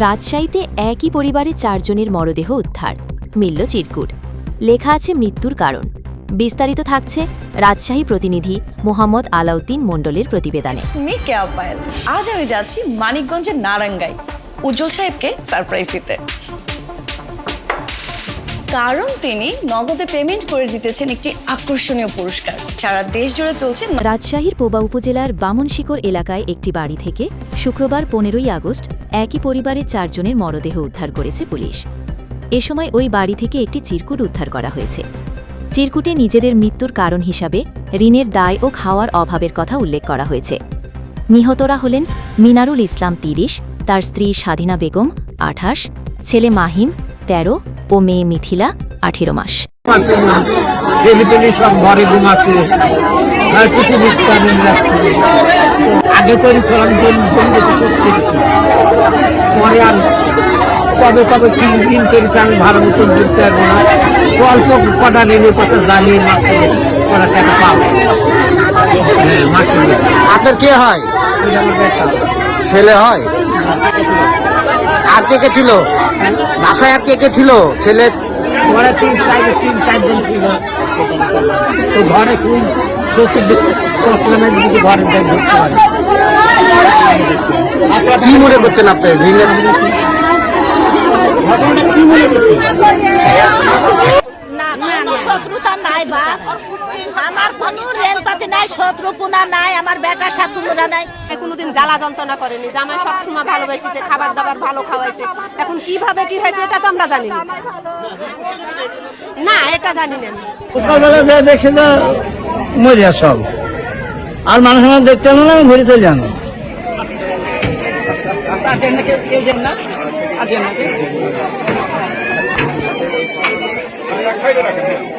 রাজশাহীতে একই পরিবারে চারজনের মরদেহ উদ্ধার, মিলল চিরকুট। লেখা আছে মৃত্যুর কারণ। বিস্তারিত থাকছে রাজশাহী প্রতিনিধি মোহাম্মদ আলাউদ্দিন মণ্ডলের প্রতিবেদনে। আজ আমি যাচ্ছি মানিকগঞ্জের নারাঙ্গাই উজ্জ্বল সাহেবকে সারপ্রাইজ দিতে। কারণ তিনি নগদে পেমেন্ট করে জিতেছেন একটি আকর্ষণীয় পুরস্কার। সারা দেশ জুড়ে চলছে রাজশাহীর পোবা উপজেলার বামনশিকর এলাকায় একটি বাড়ি থেকে শুক্রবার পনেরোই আগস্ট একই পরিবারের চারজনের মরদেহ উদ্ধার করেছে পুলিশ। এ সময় ওই বাড়ি থেকে একটি চিরকুট উদ্ধার করা হয়েছে। চিরকুটে নিজেদের মৃত্যুর কারণ হিসাবে ঋণের দায় ও খাওয়ার অভাবের কথা উল্লেখ করা হয়েছে। নিহতরা হলেন মিনারুল ইসলাম তিরিশ, তার স্ত্রী স্বাধীনা বেগম আঠাশ, ছেলে মাহিম তেরো ও মেয়ে মিথিলা আঠেরো মাস। আছে ছেলে পেলে সব ঘরে ঘুমাচ্ছে। আর কিছু বিস্তারিত আগে পরে আর কবে কবে কি ঋণ করেছে আমি ভালো মতন বুঝতে পারব না। অল্প কটা ঋণের কথা মাত্র কটা টাকা পাবো। হ্যাঁ আপনার কে হয়? ছেলে হয় আর কে কে ছিল? বাসায় আর কে কে ছিল? ছেলে? ঘরে তিন চার তিন চারজন ছিল। তো ঘরে সত্যি কিছু ঘরে ঢুকতে পারে। কি মনে করছেন আপনি? ঘটনাটা কি মনে করছেন? নাই বাপ আমার কোনো রেলপাতি নাই শত্রুপুনা নাই আমার বেটার সাথুরা নাই। কোনোদিন জ্বালা যন্ত্রণা করেনি। জামাই সবসময় ভালোবেসেছে খাবার দাবার ভালো খাওয়াইছে। এখন কীভাবে কি হয়েছে এটা তো আমরা জানি না। না এটা জানি না। আমি। সকালবেলা যা দেখছে তো মরিয়া সব। আর মানুষ আমার দেখতে হলো না আমি ঘুরে চলে যাব।